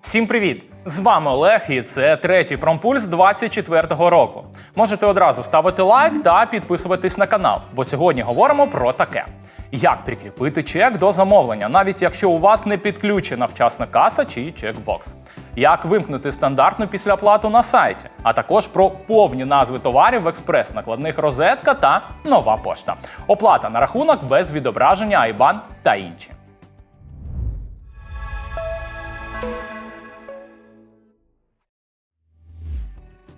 Всім привіт! З вами Олег, і це третій промпульс 24-го року. Можете одразу ставити лайк та підписуватись на канал, бо сьогодні говоримо про таке: як прикріпити чек до замовлення, навіть якщо у вас не підключена вчасна каса чи чекбокс. Як вимкнути стандартну післяплату на сайті, а також про повні назви товарів в експрес-накладних розетка та нова пошта. Оплата на рахунок без відображення IBAN та інші.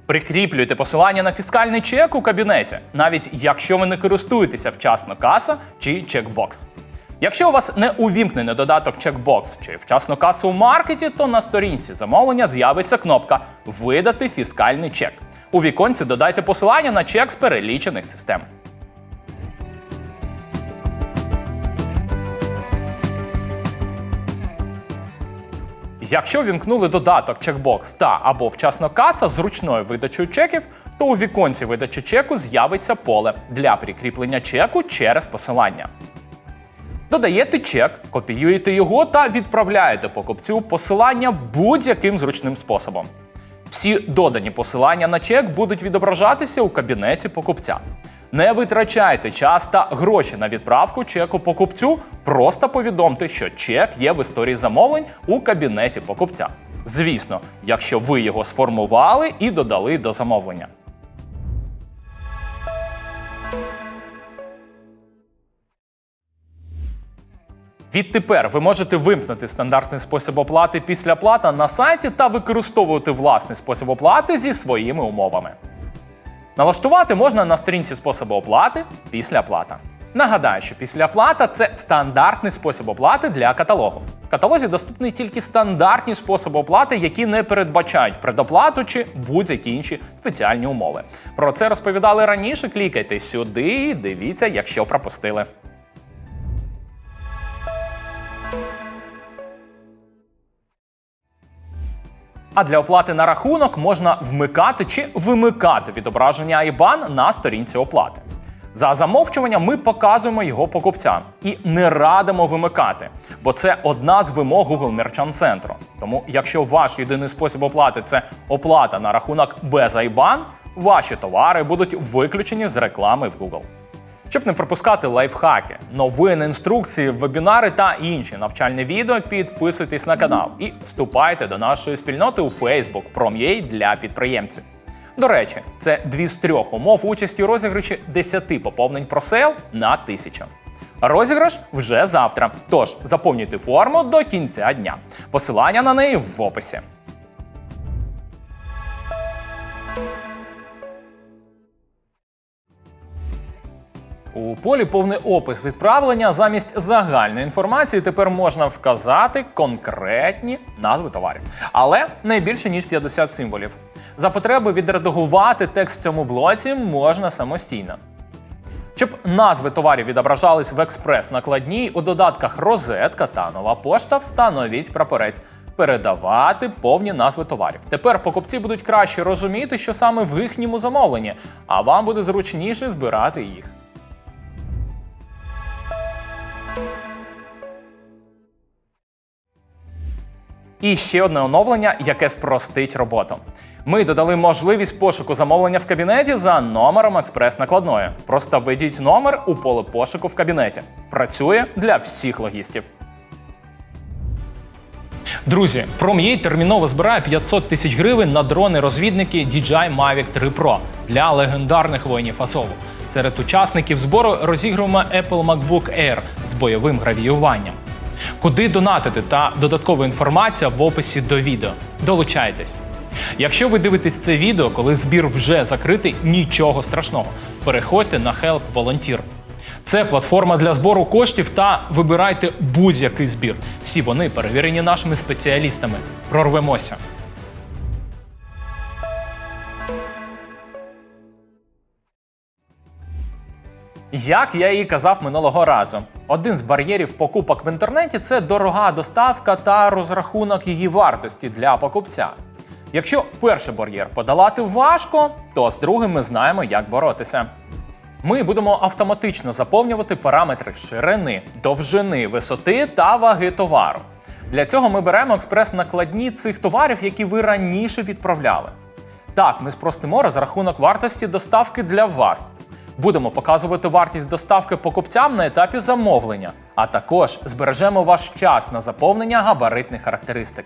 Прикріплюйте посилання на фіскальний чек у кабінеті, навіть якщо ви не користуєтеся вчасно каса чи чекбокс. Якщо у вас не увімкнений додаток чекбокс чи вчасно касу у маркеті, то на сторінці замовлення з'явиться кнопка Видати фіскальний чек. У віконці додайте посилання на чек з перелічених систем. Якщо вімкнули додаток чекбокс та або вчасно каса з ручною видачею чеків, то у віконці видачі чеку з'явиться поле для прикріплення чеку через посилання. Додаєте чек, копіюєте його та відправляєте покупцю посилання будь-яким зручним способом. Всі додані посилання на чек будуть відображатися у кабінеті покупця. Не витрачайте час та гроші на відправку чеку покупцю. Просто повідомте, що чек є в історії замовлень у кабінеті покупця. Звісно, якщо ви його сформували і додали до замовлення. Відтепер ви можете вимкнути стандартний спосіб оплати після плата на сайті та використовувати власний спосіб оплати зі своїми умовами. Налаштувати можна на сторінці способу оплати після оплата. Нагадаю, що післяплата це стандартний спосіб оплати для каталогу. В каталозі доступні тільки стандартні способи оплати, які не передбачають предоплату чи будь-які інші спеціальні умови. Про це розповідали раніше. Клікайте сюди і дивіться, якщо пропустили. А для оплати на рахунок можна вмикати чи вимикати відображення IBAN на сторінці оплати. За замовчуванням ми показуємо його покупцям і не радимо вимикати, бо це одна з вимог Google Merchant Центру. Тому, якщо ваш єдиний спосіб оплати це оплата на рахунок без IBAN, ваші товари будуть виключені з реклами в Google. Щоб не пропускати лайфхаки, новини, інструкції, вебінари та інші навчальні відео, підписуйтесь на канал і вступайте до нашої спільноти у Facebook Prom.ua для підприємців. До речі, це дві з трьох умов участі у розіграші 10 поповнень про сейл на тисячу. Розіграш вже завтра. Тож заповнюйте форму до кінця дня. Посилання на неї в описі. У полі повний опис відправлення замість загальної інформації тепер можна вказати конкретні назви товарів, але не більше ніж 50 символів. За потреби відредагувати текст в цьому блоці можна самостійно. Щоб назви товарів відображались в експрес-накладній у додатках розетка та нова пошта, встановіть прапорець. Передавати повні назви товарів. Тепер покупці будуть краще розуміти, що саме в їхньому замовленні, а вам буде зручніше збирати їх. І ще одне оновлення, яке спростить роботу. Ми додали можливість пошуку замовлення в кабінеті за номером експрес-накладної. Просто введіть номер у поле пошуку в кабінеті. Працює для всіх логістів. Друзі, Prom.ua терміново збирає 500 тисяч гривень на дрони-розвідники DJI Mavic 3 Pro для легендарних воїнів Азову. Серед учасників збору розігруємо Apple MacBook Air з бойовим гравіюванням. Куди донатити та додаткова інформація в описі до відео. Долучайтесь. Якщо ви дивитесь це відео, коли збір вже закритий, нічого страшного. Переходьте на Help Volunteer. Це платформа для збору коштів та вибирайте будь-який збір. Всі вони перевірені нашими спеціалістами. Прорвемося. Як я і казав минулого разу, один з бар'єрів покупок в інтернеті це дорога доставка та розрахунок її вартості для покупця. Якщо перший бар'єр подолати важко, то з другим ми знаємо, як боротися. Ми будемо автоматично заповнювати параметри ширини, довжини, висоти та ваги товару. Для цього ми беремо експрес-накладні цих товарів, які ви раніше відправляли. Так, ми спростимо розрахунок вартості доставки для вас. Будемо показувати вартість доставки покупцям на етапі замовлення, а також збережемо ваш час на заповнення габаритних характеристик.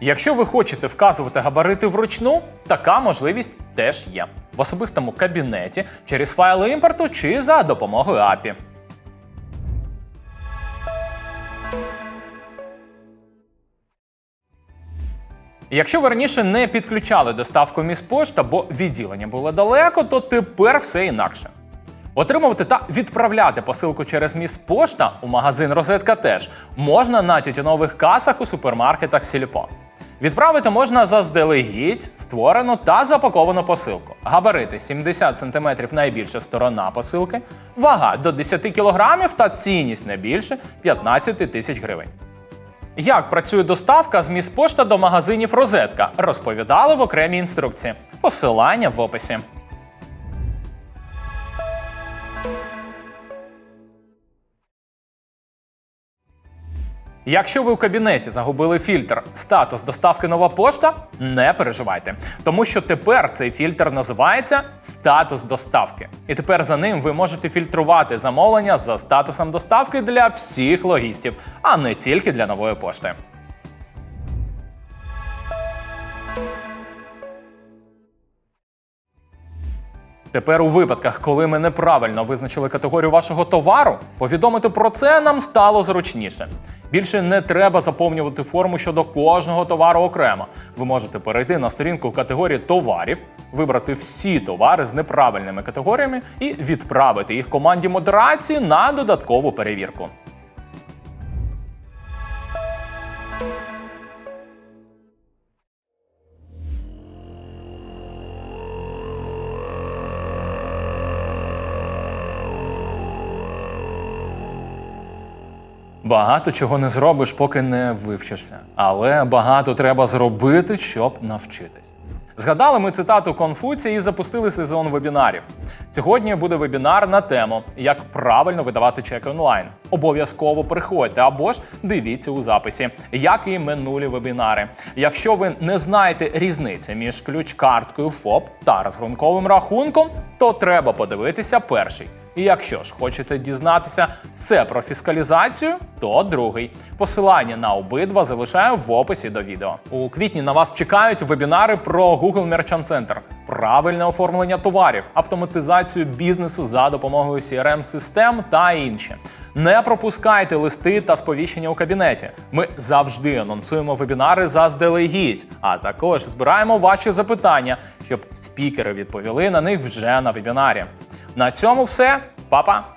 Якщо ви хочете вказувати габарити вручну, така можливість теж є в особистому кабінеті через файли імпорту чи за допомогою API. Якщо ви раніше не підключали доставку міськпошта, бо відділення було далеко, то тепер все інакше. Отримувати та відправляти посилку через міст пошта у магазин Розетка теж можна на тютюнових касах у супермаркетах Сільпо. Відправити можна заздалегідь створену та запаковану посилку. Габарити 70 см найбільша сторона посилки, вага до 10 кг та цінність не більше 15 тисяч гривень. Як працює доставка з міст пошта до магазинів Розетка, розповідали в окремій інструкції. Посилання в описі. Якщо ви у кабінеті загубили фільтр статус доставки нова пошта, не переживайте, тому що тепер цей фільтр називається статус доставки. І тепер за ним ви можете фільтрувати замовлення за статусом доставки для всіх логістів, а не тільки для нової пошти. Тепер у випадках, коли ми неправильно визначили категорію вашого товару, повідомити про це нам стало зручніше. Більше не треба заповнювати форму щодо кожного товару окремо. Ви можете перейти на сторінку категорії товарів, вибрати всі товари з неправильними категоріями і відправити їх команді модерації на додаткову перевірку. Багато чого не зробиш, поки не вивчишся. Але багато треба зробити, щоб навчитись. Згадали ми цитату Конфуція і запустили сезон вебінарів. Сьогодні буде вебінар на тему, як правильно видавати чеки онлайн. Обов'язково приходьте або ж дивіться у записі, як і минулі вебінари. Якщо ви не знаєте різниці між ключ-карткою ФОП та розрахунковим рахунком, то треба подивитися перший. І якщо ж хочете дізнатися все про фіскалізацію, то другий. Посилання на обидва залишаю в описі до відео. У квітні на вас чекають вебінари про Google Merchant Center, правильне оформлення товарів, автоматизацію бізнесу за допомогою crm систем та інше. Не пропускайте листи та сповіщення у кабінеті. Ми завжди анонсуємо вебінари заздалегідь, а також збираємо ваші запитання, щоб спікери відповіли на них вже на вебінарі. На цьому все, Па-па!